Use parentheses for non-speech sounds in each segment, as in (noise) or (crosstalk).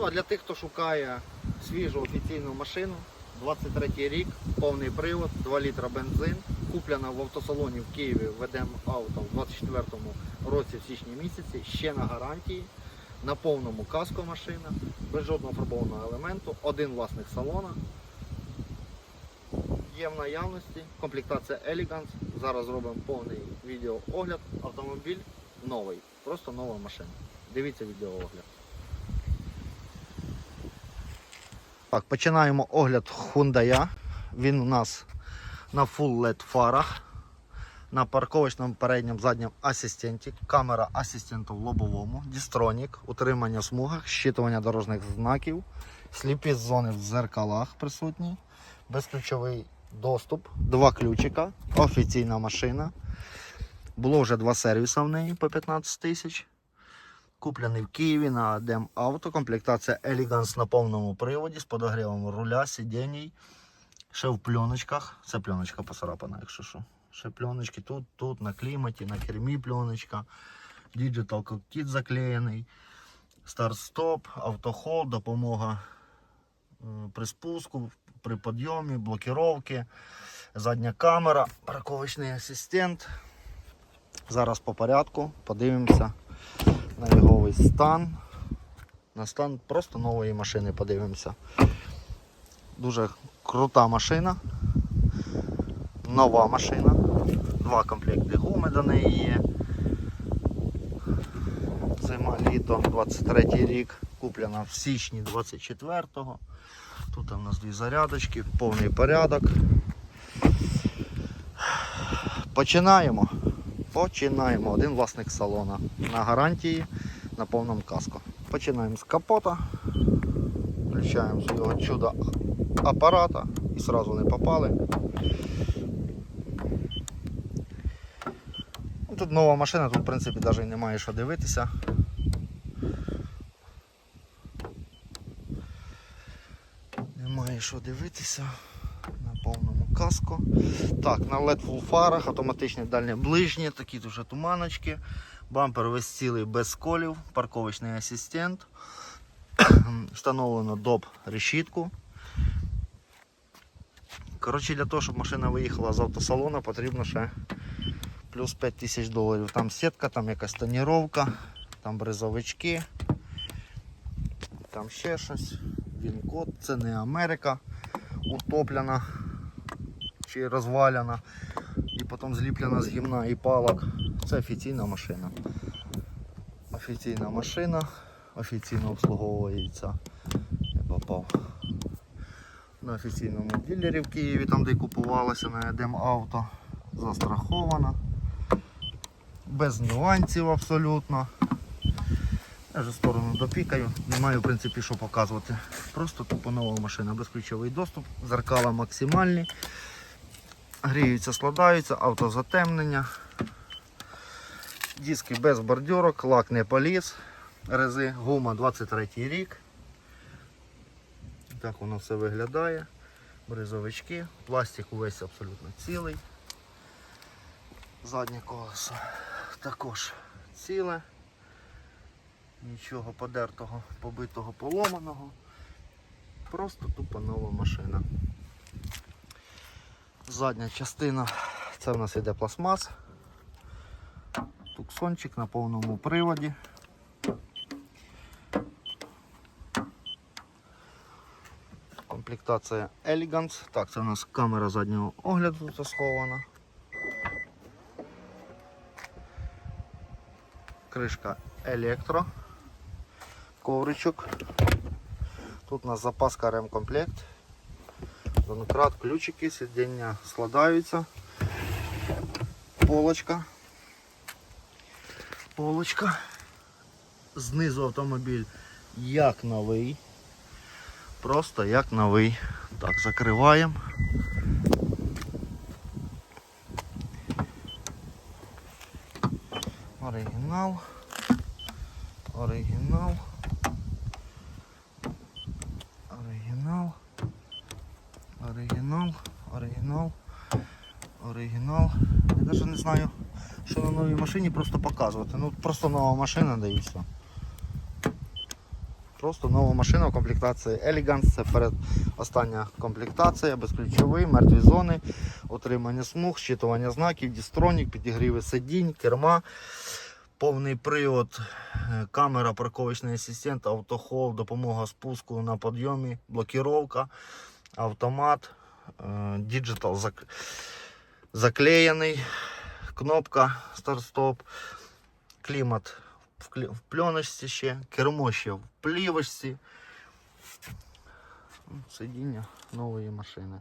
Ну а для тих, хто шукає свіжу офіційну машину, 23 рік, повний привод, 2 літра бензин, куплена в автосалоні в Києві ведем авто в 24-му році в січні місяці, ще на гарантії, на повному каско машина, без жодного фарбованого елементу, один власник салона. Є в наявності комплектація Elegance. Зараз зробимо повний відеоогляд. Автомобіль новий, просто нова машина. Дивіться відеоогляд. Так, починаємо огляд Hyundai. Він у нас на Full LED фарах, на парковочному передньому задньому асистенті, камера асистенту в лобовому, дістронік, утримання в смугах, щитування дорожніх знаків, сліпі зони в зеркалах присутні, безключовий доступ, два ключика, офіційна машина. Було вже два сервіси в неї по 15 тисяч. Куплений в Києві на Дем Авто. Комплектація Elegance на повному приводі з подогрівом руля, сидінь. Ще в пленочках. Це пленочка поцарапана, якщо що. Ще пленочки тут, тут, на кліматі, на кермі пленочка. Digital Cockpit заклеєний. Старт-стоп, автохол, допомога е, при спуску, при підйомі, блокировки, задня камера, парковочний асистент. Зараз по порядку подивимося на його стан. На стан просто нової машини подивимося. Дуже крута машина. Нова машина. Два комплекти гуми до неї є. Зима літо 23 рік. Куплена в січні 24-го. Тут у нас дві зарядочки, повний порядок. Починаємо. Починаємо. Один власник салона на гарантії на повному каско. Починаємо з капота. Включаємо з його чудо апарата і одразу не попали. Ну, Тут нова машина, тут в принципі навіть немає що дивитися. Немає що дивитися каско. Так, на LED full фарах, автоматичні дальні ближні, такі дуже туманочки. Бампер весь цілий без сколів, парковочний асистент. (coughs) Встановлено доп решітку. Коротше, для того, щоб машина виїхала з автосалону, потрібно ще плюс 5 тисяч доларів. Там сітка, там якась тоніровка, там бризовички, там ще щось. Він код, це не Америка утоплена чи розваляна і потім зліплена з гімна і палок. Це офіційна машина. Офіційна машина, офіційно обслуговується. Я попав на офіційному дилері в Києві, там де купувалася на Едем авто. Застрахована. Без нюансів абсолютно. Я вже сторону допікаю, не маю в принципі що показувати. Просто тупо нова машина, безключовий доступ, зеркала максимальні, гріються, складаються, автозатемнення, диски без бордюрок, лак не поліз, рези, гума 23 рік. Так воно все виглядає. Бризовички, пластик увесь абсолютно цілий. Заднє колесо також ціле. Нічого подертого, побитого, поломаного. Просто тупо нова машина. Задня частина, це в нас іде пластмас. Туксончик на повному приводі. Комплектація Elegance. Так, це у нас камера заднього огляду тут схована. Кришка електро ковричок. Тут у нас запаска ремкомплект. Домкрат, ключики, сидіння складаються. Полочка. Полочка. Знизу автомобіль як новий. Просто як новий. Так, закриваємо. Оригінал. Оригінал. Оригінал. Оригінал. Оригінал. Я навіть не знаю, що на новій машині просто показувати. Ну просто нова машина да і все. Просто нова машина в комплектації Elegance. Це перед остання комплектація, безключовий, мертві зони, отримання смуг, щитування знаків, дістронік, підігріви сидінь, керма, повний привод, е, камера, парковочний асистент, автохол, допомога спуску на підйомі, блокіровка, автомат, е, діджитал заклеєний, кнопка старт-стоп, клімат в, пленочці ще, кермо ще в плівочці. Ну, Сидіння нової машини.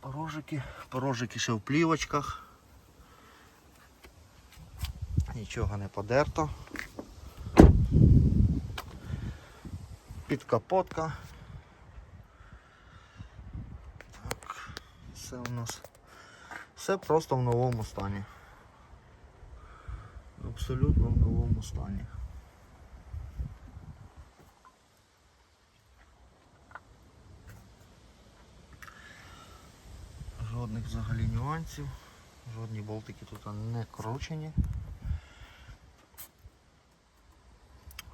Порожики, порожики ще в плівочках. Нічого не подерто. Підкапотка. Все у нас. Все просто в новому стані. Абсолютно в новому стані. Жодних взагалі нюансів, жодні болтики тут не кручені.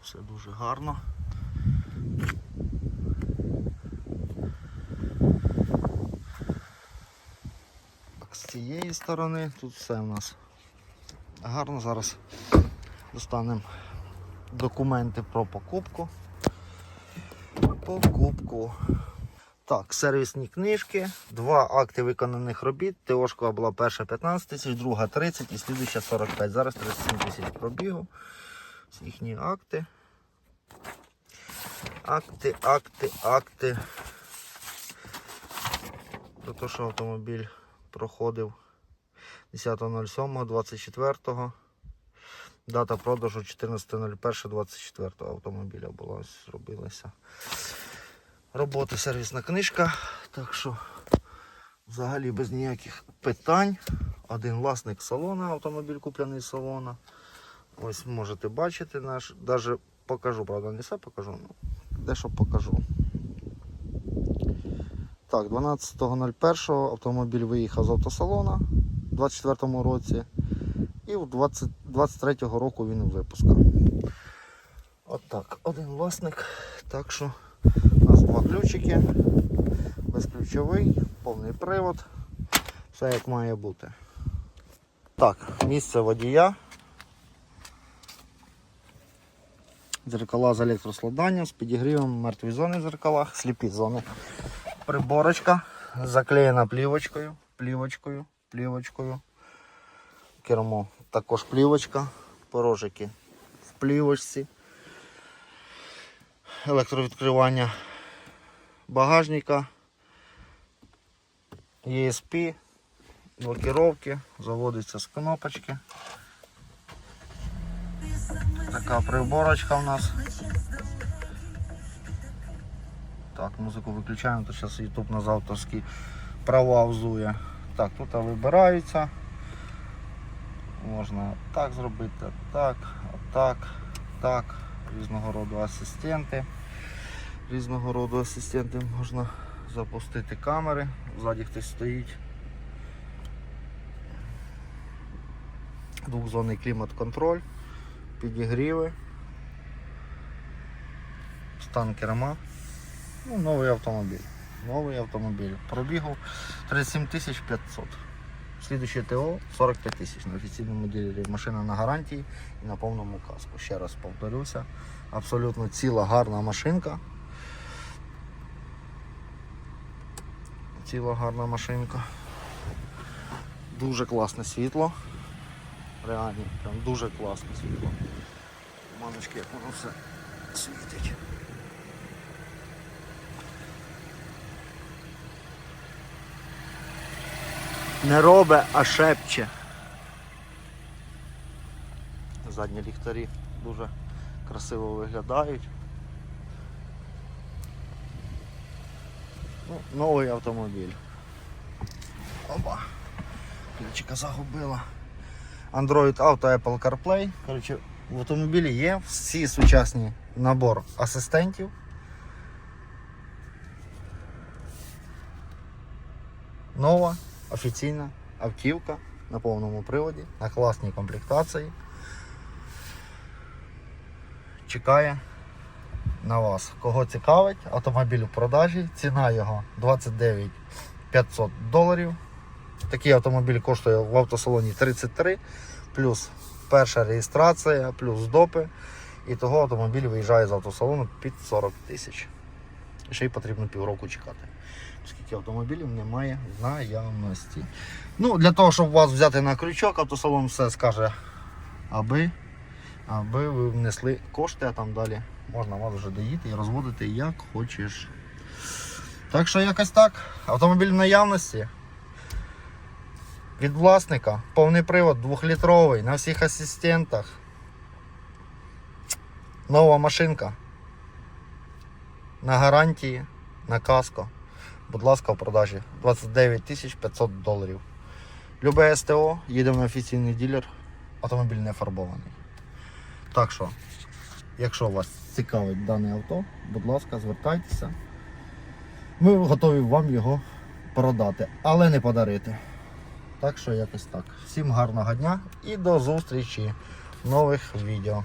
Все дуже гарно. Цієї сторони тут все у нас гарно. Зараз достанемо документи про покупку. Покупку. Так, сервісні книжки, два акти виконаних робіт. ТОшка була перша 15 тисяч, друга 30 і слідуюча 45. Зараз 37 тисяч пробігу. Їхні акти. Акти, акти, акти. Про що автомобіль проходив 10.07.24. Дата продажу 14.01.24 автомобіля була зробилася. Роботи сервісна книжка. Так що взагалі без ніяких питань. Один власник салона, автомобіль куплений з салона. Ось можете бачити наш. Даже покажу, правда, не все покажу, ну, дещо покажу. Так, 12.01 автомобіль виїхав з автосалона у 24 році. І у 20, 23 року він у випуска. От так, один власник. Так що у нас два ключики, безключовий, повний привод. Все як має бути. Так, місце водія. Дзеркала з електроскладанням, з підігрівом, мертві зони в дзеркалах, сліпі зони. Приборочка заклеєна плівочкою, плівочкою, плівочкою. Кермо також плівочка, порожики в плівочці. Електровідкривання багажника, ESP, блокировки, заводиться з кнопочки. Така приборочка у нас. Так, музику виключаємо, то зараз YouTube нас авторські права взує. Так, тут вибираються. Можна так зробити, так, так, так. Різного роду асистенти. Різного роду асистенти можна запустити камери. Ззаді хтось стоїть. Двохзонний клімат-контроль, підігріви, стан керма. Ну, новий автомобіль. Новий автомобіль. Пробігу 37 500. Слідуюче ТО 45 тисяч на офіційному ділері. Машина на гарантії і на повному каску. Ще раз повторюся. Абсолютно ціла гарна машинка. Ціла гарна машинка. Дуже класне світло. Реально, прям дуже класне світло. Маночки, як воно все світить. Не робе, а шепче. Задні ліхтарі дуже красиво виглядають. Ну, новий автомобіль. Опа. Ключика загубила. Android Auto Apple CarPlay. Коротше, в автомобілі є всі сучасні набор асистентів. Нова офіційна автівка на повному приводі, на класній комплектації. чекає на вас. Кого цікавить, автомобіль у продажі, ціна його 29 500 доларів. Такий автомобіль коштує в автосалоні 33, плюс перша реєстрація, плюс допи. І того автомобіль виїжджає з автосалону під 40 тисяч. Ще й потрібно півроку чекати. Оскільки автомобілів немає в наявності. Ну, для того, щоб вас взяти на крючок, автосалон все скаже, аби, аби ви внесли кошти, а там далі можна вас вже доїти і розводити як хочеш. Так що якось так. Автомобіль в наявності. Від власника, повний привод, двохлітровий, на всіх асистентах. Нова машинка. На гарантії, на каско. Будь ласка, в продажі 29 500 доларів. Любе СТО, їдемо на офіційний ділер, автомобіль не фарбований. Так що, якщо вас цікавить дане авто, будь ласка, звертайтеся. Ми готові вам його продати, але не подарити. Так що якось так. Всім гарного дня і до зустрічі в нових відео.